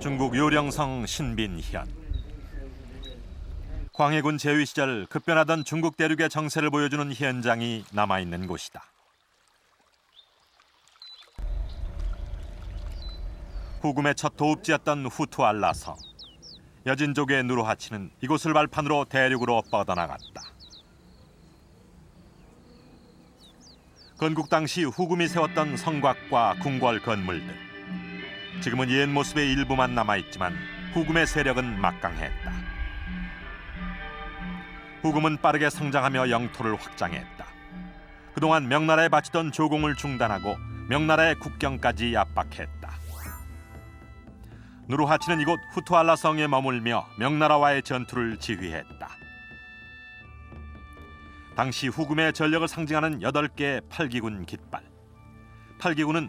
중국 요령성 신빈현 광해군 제위 시절 급변하던 중국 대륙의 정세를 보여주는 현장이 남아 있는 곳이다. 후금의 첫 도읍지였던 후투 알라성. 여진족의 누르하치는 이곳을 발판으로 대륙으로 뻗어나갔다. 건국 당시 후금이 세웠던 성곽과 궁궐 건물들. 지금은 옛 모습의 일부만 남아 있지만 후금의 세력은 막강했다. 후금은 빠르게 성장하며 영토를 확장했다. 그동안 명나라에 바치던 조공을 중단하고 명나라의 국경까지 압박했다. 누르하치는 이곳 후투알라 성에 머물며 명나라와의 전투를 지휘했다. 당시 후금의 전력을 상징하는 여덟 개의 팔기군 깃발. 팔기군은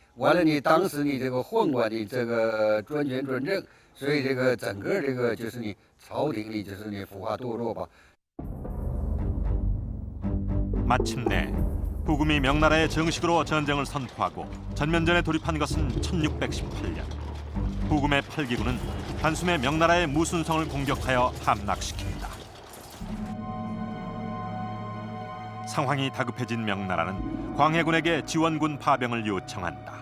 完了呢，当时呢这个宦官的这个专权专政，所以这个整个这个就是呢朝廷呢就是呢腐化堕落吧。 마침내 후금이 명나라에 정식으로 전쟁을 선포하고 전면전에 돌입한 것은 1618년. 후금의 팔기군은 단숨에 명나라의 무순성을 공격하여 함락시킨다. 상황이 다급해진 명나라는 광해군에게 지원군 파병을 요청한다.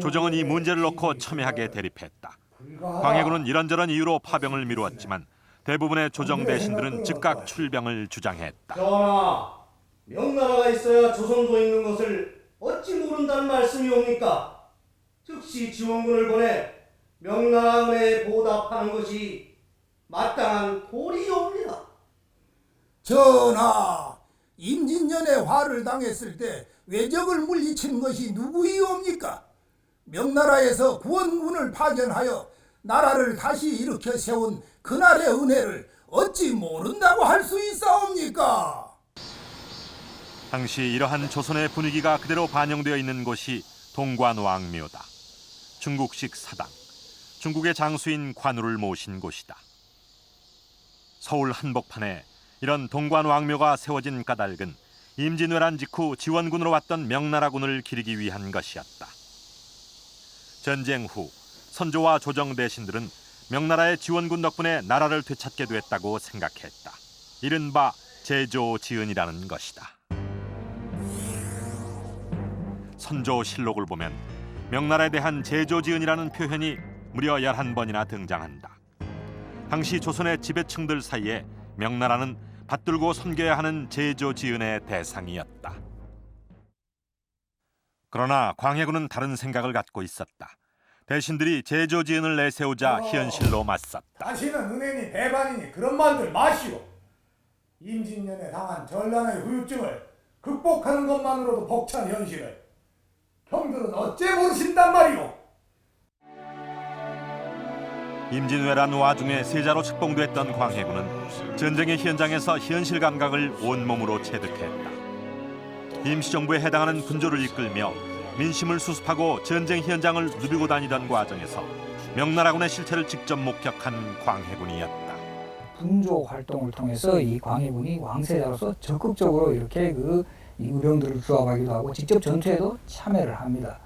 조정은 이 문제를 놓고 첨예하게 대립했다. 광해군은 이런저런 이유로 파병을 미루었지만 대부분의 조정 대신들은 즉각 출병을 주장했다. 전하, 명나라가 있어야 조선도 있는 것을 어찌 모른다는 말씀이옵니까? 즉시 지원군을 보내 명나라 은혜에 보답하는 것이 마땅한 도리옵니다. 전하, 임진년에 화를 당했을 때 외적을 물리친 것이 누구이옵니까? 명나라에서 구원군을 파견하여 나라를 다시 일으켜 세운 그날의 은혜를 어찌 모른다고 할 수 있사옵니까? 당시 이러한 조선의 분위기가 그대로 반영되어 있는 곳이 동관왕묘다. 중국식 사당, 중국의 장수인 관우를 모신 곳이다. 서울 한복판에 이런 동관왕묘가 세워진 까닭은 임진왜란 직후 지원군으로 왔던 명나라군을 기리기 위한 것이었다. 전쟁 후 선조와 조정 대신들은 명나라의 지원군 덕분에 나라를 되찾게 됐다고 생각했다. 이른바 제조지은이라는 것이다. 선조 실록을 보면 명나라에 대한 제조지은이라는 표현이 무려 11번이나 등장한다. 당시 조선의 지배층들 사이에 명나라는 받들고 섬겨야 하는 제조지은의 대상이었다. 그러나 광해군은 다른 생각을 갖고 있었다. 대신들이 제조지은을 내세우자 현실로 맞섰다. 다시는 은혜니 배반이니 그런 말들 마시오. 임진년에 당한 전란의 후유증을 극복하는 것만으로도 벅찬 현실을 형들은 어째 모르신단 말이오. 임진왜란 와중에 세자로 책봉됐던 광해군은 전쟁의 현장에서 현실 감각을 온몸으로 체득했다. 임시정부에 해당하는 군조를 이끌며 민심을 수습하고 전쟁 현장을 누비고 다니던 과정에서 명나라군의 실태를 직접 목격한 광해군이었다. 분조 활동을 통해서 이 광해군이 왕세자로서 적극적으로 이렇게 그이 의병들을 규합하기도 하고 직접 전투에도 참여를 합니다.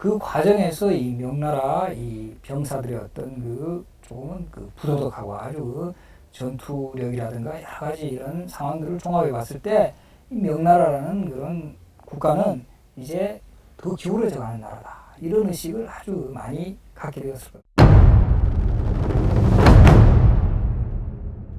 그 과정에서 이 명나라 이 병사들의 어떤 그 조금은 그 부도덕하고 아주 그 전투력이라든가 여러 가지 이런 상황들을 종합해 봤을 때 이 명나라라는 그런 국가는 이제 더 기울어져 가는 나라다. 이런 의식을 아주 많이 갖게 되었을 겁니다.